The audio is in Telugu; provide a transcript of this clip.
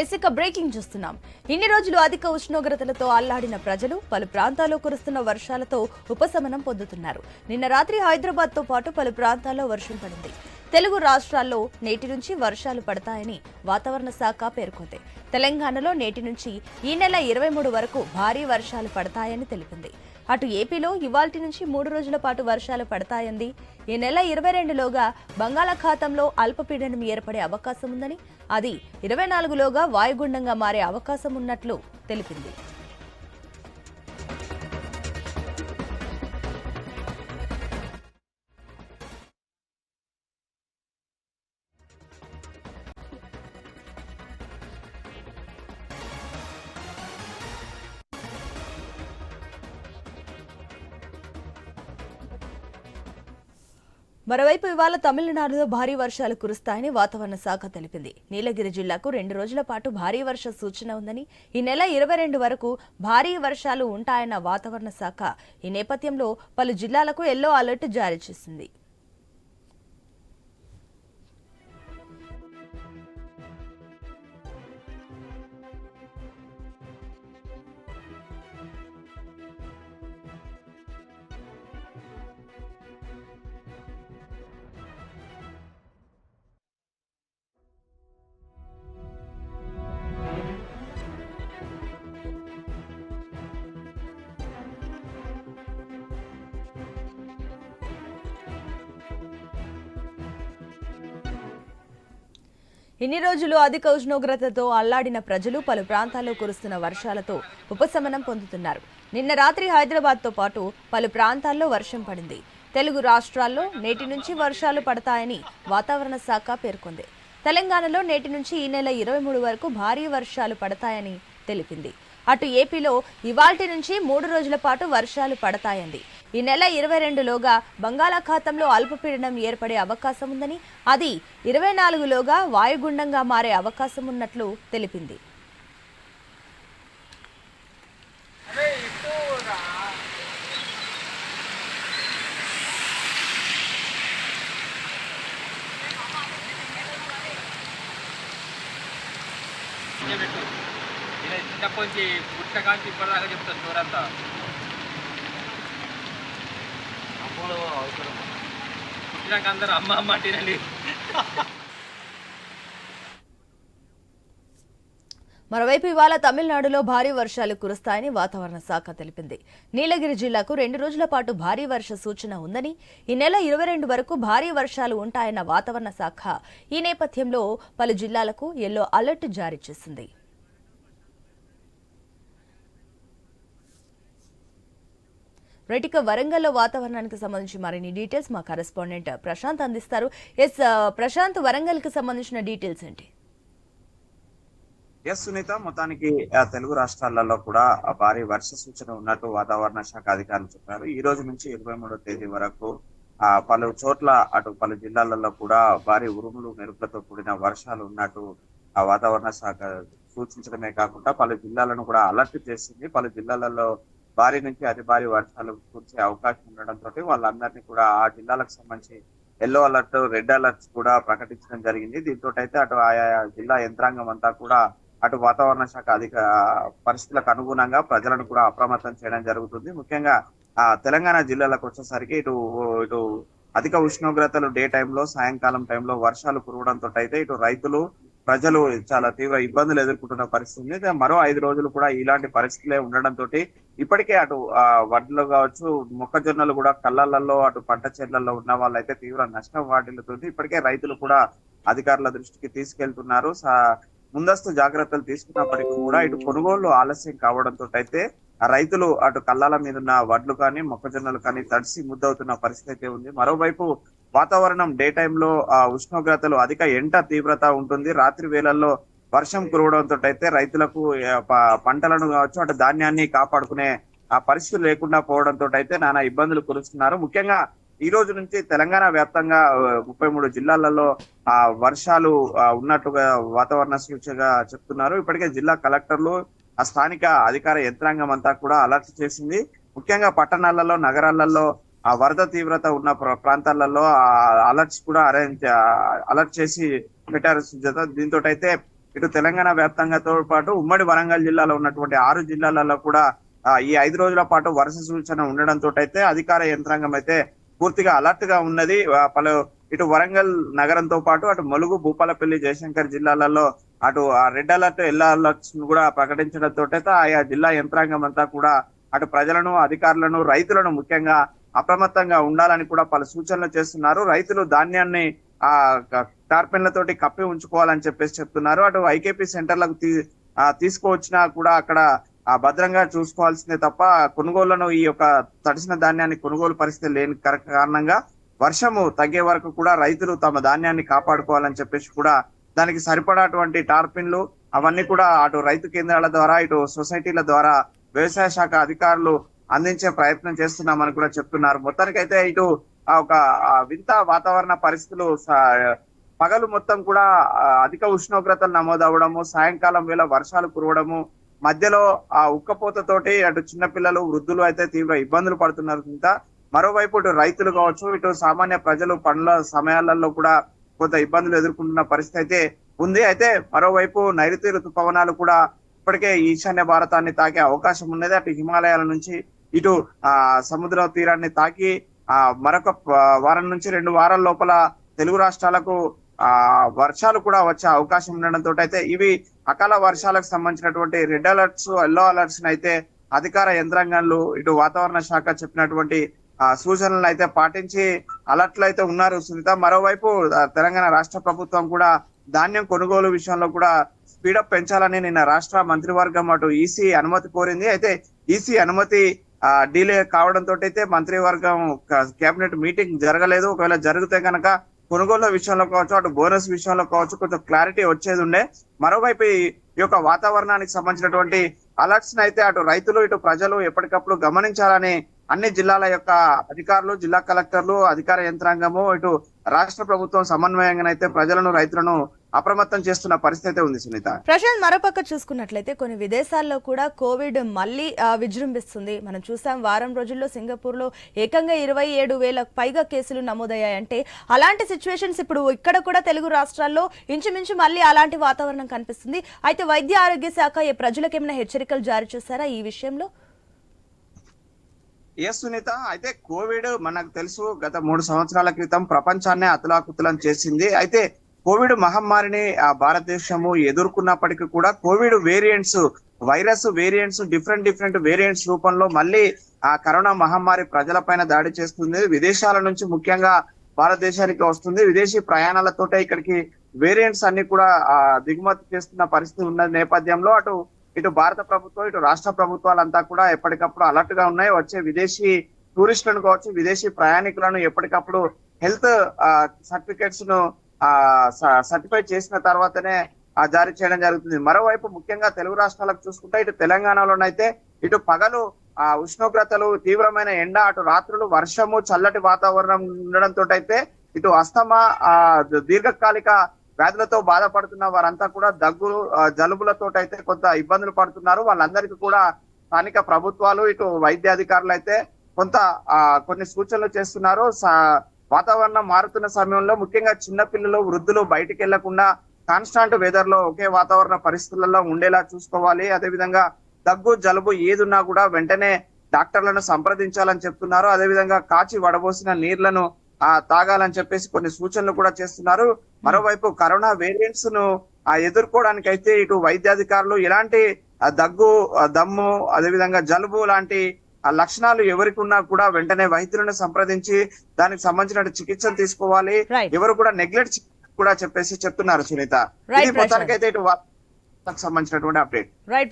ఇసుక బ్రేకింగ్ చూస్తున్నాం. ఇన్ని రోజులు అధిక ఉష్ణోగ్రతలతో అల్లాడిన ప్రజలు పలు ప్రాంతాల్లో కురుస్తున్న వర్షాలతో ఉపశమనం పొందుతున్నారు. నిన్న రాత్రి హైదరాబాద్తో పాటు పలు ప్రాంతాల్లో వర్షం పడింది. తెలుగు రాష్ట్రాల్లో నేటి నుంచి వర్షాలు పడతాయని వాతావరణ శాఖ పేర్కొంది. తెలంగాణలో నేటి నుంచి ఈ నెల ఇరవై మూడు వరకు భారీ వర్షాలు పడతాయని తెలిపింది. అటు ఏపీలో ఇవాల్టి నుంచి మూడు రోజుల పాటు వర్షాలు పడతాయంది. ఈ నెల ఇరవై రెండులోగా బంగాళాఖాతంలో అల్పపీడనం ఏర్పడే అవకాశం ఉందని అది ఇరవై నాలుగులోగా వాయుగుండంగా మారే అవకాశం ఉన్నట్లు తెలిపింది. మరోవైపు ఇవాళ తమిళనాడులో భారీ వర్షాలు కురుస్తాయని వాతావరణ శాఖ తెలిపింది. నీలగిరి జిల్లాకు రెండు రోజుల పాటు భారీ వర్ష సూచన ఉందని ఈ నెల ఇరవై రెండు వరకు భారీ వర్షాలు ఉంటాయన్న వాతావరణ శాఖ ఈ నేపథ్యంలో పలు జిల్లాలకు ఎల్లో అలర్ట్ జారీ చేసింది. ఇన్ని రోజులు అధిక ఉష్ణోగ్రతతో అల్లాడిన ప్రజలు పలు ప్రాంతాల్లో కురుస్తున్న వర్షాలతో ఉపశమనం పొందుతున్నారు. నిన్న రాత్రి హైదరాబాద్తో పాటు పలు ప్రాంతాల్లో వర్షం పడింది. తెలుగు రాష్ట్రాల్లో నేటి నుంచి వర్షాలు పడతాయని వాతావరణ శాఖ పేర్కొంది. తెలంగాణలో నేటి నుంచి ఈ నెల ఇరవై మూడు వరకు భారీ వర్షాలు పడతాయని తెలిపింది. అటు ఏపీలో ఇవాల్టి నుంచి మూడు రోజుల పాటు వర్షాలు పడతాయంది ఈ నెల ఇరవై రెండులోగా బంగాళాఖాతంలో అల్పపీడనం ఏర్పడే అవకాశం ఉందని అది ఇరవై నాలుగులోగా వాయుగుండంగా మారే అవకాశం ఉన్నట్లు తెలిపింది. చిన్నప్పటి నుంచి పుట్టిన కాంచి ఇప్పటిదాకా చెప్తాను చూరంతా అప్పుడు అవసరం. పుట్టినాక అందరూ అమ్మ అమ్మ తినండి మరోవైపు ఇవాళ తమిళనాడులో భారీ వర్షాలు కురుస్తాయని వాతావరణ శాఖ తెలిపింది. నీలగిరి జిల్లాకు రెండు రోజుల పాటు భారీ వర్ష సూచన ఉందని ఈ నెల ఇరవై రెండు వరకు భారీ వర్షాలు ఉంటాయన్న వాతావరణ శాఖ ఈ నేపథ్యంలో పలు జిల్లాలకు ఎల్లో అలర్ట్ జారీ చేసింది. రైట్ ఇక వరంగల్లో వాతావరణానికి సంబంధించి మరిన్ని డీటెయిల్స్ మా కరెస్పాండెంట్ ప్రశాంత్ అందిస్తారు. ఎస్ ప్రశాంత్ వరంగల్కి సంబంధించిన డీటెయిల్స్ ఏంటి? ఎస్ సునీత మొత్తానికి తెలుగు రాష్ట్రాలలో కూడా భారీ వర్ష సూచన ఉన్నట్టు వాతావరణ శాఖ అధికారులు చెప్పారు. ఈ రోజు నుంచి ఇరవై మూడో తేదీ వరకు ఆ పలు చోట్ల అటు పలు జిల్లాలలో కూడా భారీ ఉరుములు మెరుపులతో కూడిన వర్షాలు ఉన్నట్టు ఆ వాతావరణ శాఖ సూచించడమే కాకుండా పలు జిల్లాలను కూడా అలర్ట్ చేసింది. పలు జిల్లాలలో భారీ నుంచి అతి భారీ వర్షాలు కురిసే అవకాశం ఉండడంతో వాళ్ళందరినీ కూడా ఆ జిల్లాలకు సంబంధించి ఎల్లో అలర్ట్ రెడ్ అలర్ట్స్ కూడా ప్రకటించడం జరిగింది. దీంతో అయితే అటు ఆయా జిల్లా యంత్రాంగం అంతా కూడా అటు వాతావరణ శాఖ అధిక పరిస్థితులకు అనుగుణంగా ప్రజలను కూడా అప్రమత్తం చేయడం జరుగుతుంది. ముఖ్యంగా ఆ తెలంగాణ జిల్లాలకు వచ్చేసరికి ఇటు ఇటు అధిక ఉష్ణోగ్రతలు డే టైంలో సాయంకాలం టైంలో వర్షాలు కురవడంతో అయితే ఇటు రైతులు ప్రజలు చాలా తీవ్ర ఇబ్బందులు ఎదుర్కొంటున్న పరిస్థితి ఉంది. మరో ఐదు రోజులు కూడా ఇలాంటి పరిస్థితులే ఉండడంతో ఇప్పటికే అటు ఆ వడ్లు కావచ్చు మొక్కజొన్నలు కూడా కళ్ళల్లో అటు పంట చెట్లలో ఉన్న వాళ్ళైతే తీవ్ర నష్టం వాటిల్లుతుంది ఇప్పటికే రైతులు కూడా అధికారుల దృష్టికి తీసుకెళ్తున్నారు. ముందస్తు జాగ్రత్తలు తీసుకున్నప్పటికీ కూడా ఇటు కొనుగోళ్ళు ఆలస్యం కావడంతో అయితే ఆ రైతులు అటు కళ్ళాల మీద ఉన్న వడ్లు కానీ మొక్కజొన్నలు కానీ తడిసి ముద్దవుతున్న పరిస్థితి అయితే ఉంది. మరోవైపు వాతావరణం డే టైంలో ఆ ఉష్ణోగ్రతలు అధిక ఎండ తీవ్రత ఉంటుంది. రాత్రి వేళల్లో వర్షం కురవడంతో అయితే రైతులకు పంటలను కావచ్చు అటు ధాన్యాన్ని కాపాడుకునే ఆ పరిస్థితులు లేకుండా పోవడంతో అయితే నానా ఇబ్బందులు కురుస్తున్నారు. ముఖ్యంగా ఈ రోజు నుంచి తెలంగాణ వ్యాప్తంగా ముప్పై మూడు జిల్లాలలో ఆ వర్షాలు ఉన్నట్టుగా వాతావరణ సూచనగా చెప్తున్నారు. ఇప్పటికే జిల్లా కలెక్టర్లు ఆ స్థానిక అధికార యంత్రాంగం అంతా కూడా అలర్ట్ చేసింది. ముఖ్యంగా పట్టణాలలో నగరాలలో ఆ వరద తీవ్రత ఉన్న ప్రాంతాలలో ఆ అలర్ట్స్ కూడా అరేంజ్ అలర్ట్ చేసి పెట్టారు సుజాత. దీంతో అయితే ఇటు తెలంగాణ వ్యాప్తంగాతో పాటు ఉమ్మడి వరంగల్ జిల్లాలో ఉన్నటువంటి ఆరు జిల్లాలలో కూడా ఈ ఐదు రోజుల పాటు వరుస సూచన ఉండడంతో అయితే అధికార యంత్రాంగం అయితే పూర్తిగా అలర్ట్గా ఉన్నది పలు ఇటు వరంగల్ నగరంతో పాటు అటు ములుగు భూపాలపల్లి జయశంకర్ జిల్లాలలో అటు ఆ రెడ్ అలర్ట్ ఎల్లో అలర్ట్స్ కూడా ప్రకటించడంతో అయితే ఆయా జిల్లా యంత్రాంగం అంతా కూడా అటు ప్రజలను అధికారులను రైతులను ముఖ్యంగా అప్రమత్తంగా ఉండాలని కూడా పలు సూచనలు చేస్తున్నారు. రైతులు ధాన్యాన్ని ఆ టార్పెన్లతోటి కప్పి ఉంచుకోవాలని చెప్పేసి చెప్తున్నారు. అటు ఐకేపీ సెంటర్లకు తీసుకువచ్చినా కూడా అక్కడ భద్రంగా చూసుకోవాల్సిందే తప్ప కొనుగోళ్ళను ఈ యొక్క తడిసిన ధాన్యాన్ని కొనుగోలు పరిస్థితి లేని కారణంగా వర్షము తగ్గే వరకు కూడా రైతులు తమ ధాన్యాన్ని కాపాడుకోవాలని చెప్పేసి కూడా దానికి సరిపడాటువంటి టార్పిన్లు అవన్నీ కూడా అటు రైతు కేంద్రాల ద్వారా ఇటు సొసైటీల ద్వారా వ్యవసాయ శాఖ అధికారులు అందించే ప్రయత్నం చేస్తున్నామని కూడా చెప్తున్నారు. మొత్తానికైతే ఇటు ఆ ఒక వింత వాతావరణ పరిస్థితులు పగలు మొత్తం కూడా అధిక ఉష్ణోగ్రతలు నమోదవడము సాయంకాలం వేళ వర్షాలు కురవడము మధ్యలో ఆ ఉక్కపోతతోటి అటు చిన్నపిల్లలు వృద్ధులు అయితే తీవ్ర ఇబ్బందులు పడుతున్నారు ఇంత మరోవైపు ఇటు రైతులు కావచ్చు ఇటు సామాన్య ప్రజలు పనుల సమయాలలో కూడా కొంత ఇబ్బందులు ఎదుర్కొంటున్న పరిస్థితి అయితే ఉంది. అయితే మరోవైపు నైరుతి ఋతుపవనాలు కూడా ఇప్పటికే ఈశాన్య భారతాన్ని తాకే అవకాశం ఉన్నది. అటు హిమాలయాల నుంచి ఇటు ఆ సముద్ర తీరాన్ని తాకి ఆ మరొక వారం నుంచి రెండు వారాల లోపల తెలుగు రాష్ట్రాలకు ఆ వర్షాలు కూడా వచ్చే అవకాశం ఉండడంతో అయితే ఇవి అకాల వర్షాలకు సంబంధించినటువంటి రెడ్ అలర్ట్స్ ఎల్లో అలర్ట్స్ అయితే అధికార యంత్రాంగాలు ఇటు వాతావరణ శాఖ చెప్పినటువంటి ఆ సూచనలను అయితే పాటించి అలర్ట్లు అయితే ఉన్నారు సునీత. మరోవైపు తెలంగాణ రాష్ట్ర ప్రభుత్వం కూడా ధాన్యం కొనుగోలు విషయంలో కూడా స్పీడప్ పెంచాలని నిన్న రాష్ట్ర మంత్రివర్గం అటు ఈసీ అనుమతి కోరింది. అయితే ఈసీ అనుమతి డిలే కావడంతో అయితే మంత్రివర్గం కేబినెట్ మీటింగ్ జరగలేదు. ఒకవేళ జరిగితే కనుక కొనుగోలు విషయంలో కావచ్చు అటు బోనస్ విషయంలో కావచ్చు కొంచెం క్లారిటీ వచ్చేది ఉండే. మరోవైపు ఈ యొక్క వాతావరణానికి సంబంధించినటువంటి అలర్ట్స్ అయితే అటు రైతులు ఇటు ప్రజలు ఎప్పటికప్పుడు గమనించాలని అన్ని జిల్లాల యొక్క అధికారులు జిల్లా కలెక్టర్లు అధికార యంత్రాంగము ఇటు రాష్ట్ర ప్రభుత్వం సమన్వయంగానైతే ప్రజలను రైతులను అప్రమత్తం చేస్తున్న పరిస్థితి ఉంది సునీత. ప్రశాంత్ మరోపక్క చూసుకున్నట్లయితే కొన్ని విదేశాల్లో కూడా కోవిడ్ మళ్ళీ విజృంభిస్తుంది. మనం చూసాం వారం రోజుల్లో సింగపూర్లో ఏకంగా ఇరవై ఏడు వేల పైగా కేసులు నమోదయ్యాయంటే అలాంటి సిచ్యువేషన్స్ ఇప్పుడు ఇక్కడ కూడా తెలుగు రాష్ట్రాల్లో ఇంచుమించు మళ్ళీ అలాంటి వాతావరణం కనిపిస్తుంది. అయితే వైద్య ఆరోగ్య శాఖ ఈ ప్రజలకు ఏమైనా హెచ్చరికలు జారీ చేశారా ఈ విషయంలో? ఎస్ సునీత. అయితే కోవిడ్ మనకు తెలుసు గత మూడు సంవత్సరాల క్రితం ప్రపంచాన్నే అతలాకుతలం చేసింది. అయితే కోవిడ్ మహమ్మారిని ఆ భారతదేశము ఎదుర్కొన్నప్పటికీ కూడా Covid variants virus variants different different variants రూపంలో మళ్ళీ ఆ కరోనా మహమ్మారి ప్రజలపైన దాడి చేస్తుంది. విదేశాల నుంచి ముఖ్యంగా భారతదేశానికి వస్తుంది. విదేశీ ప్రయాణాలతోటే ఇక్కడికి వేరియంట్స్ అన్ని కూడా ఆ దిగుమతి చేస్తున్న పరిస్థితి ఉన్న నేపథ్యంలో అటు ఇటు భారత ప్రభుత్వం ఇటు రాష్ట్ర ప్రభుత్వాలంతా కూడా ఎప్పటికప్పుడు అలర్ట్గా ఉన్నాయి. వచ్చే విదేశీ టూరిస్టులను కావచ్చు విదేశీ ప్రయాణికులను ఎప్పటికప్పుడు హెల్త్ సర్టిఫికెట్స్ను ఆ సర్టిఫై చేసిన తర్వాతనే ఆ, జారీ చేయడం జరుగుతుంది. మరోవైపు ముఖ్యంగా తెలుగు రాష్ట్రాలకు చూసుకుంటే ఇటు తెలంగాణలోనైతే ఇటు పగలు ఆ ఉష్ణోగ్రతలు తీవ్రమైన ఎండ అటు రాత్రులు వర్షము చల్లటి వాతావరణం ఉండడంతో అయితే ఇటు అస్తమా ఆ దీర్ఘకాలిక వ్యాధులతో బాధపడుతున్న వారంతా కూడా దగ్గు జలుబులతో అయితే కొంత ఇబ్బందులు పడుతున్నారు. వాళ్ళందరికీ కూడా స్థానిక ప్రభుత్వాలు ఇటు వైద్య అధికారులు అయితే కొంత ఆ, కొన్ని సూచనలు చేస్తున్నారు. సా- వాతావరణం మారుతున్న సమయంలో ముఖ్యంగా చిన్నపిల్లలు వృద్ధులు బయటికి వెళ్ళకుండా కాన్స్టాంట్ వెదర్లో ఒకే వాతావరణ పరిస్థితులలో ఉండేలా చూసుకోవాలి. అదేవిధంగా దగ్గు జలుబు ఏదున్నా కూడా వెంటనే డాక్టర్లను సంప్రదించాలని చెప్తున్నారు. అదేవిధంగా కాచి వడబోసిన నీళ్ళను ఆ తాగాలని చెప్పేసి కొన్ని సూచనలు కూడా చేస్తున్నారు. మరోవైపు కరోనా వేరియంట్స్ను ఆ ఎదుర్కోవడానికి అయితే ఇటు వైద్యాధికారులు ఎలాంటి దగ్గు దమ్ము అదేవిధంగా జలుబు లాంటి ఆ లక్షణాలు ఎవరికి ఉన్నా కూడా వెంటనే వైద్యులను సంప్రదించి దానికి సంబంధించిన చికిత్సలు తీసుకోవాలి. ఎవరు కూడా నెగ్లెక్ట్ కూడా చెప్పేసి చెప్తున్నారు సునీత. ఇది మొత్తానికైతే ఇటు సంబంధించినటువంటి అప్డేట్ రైట్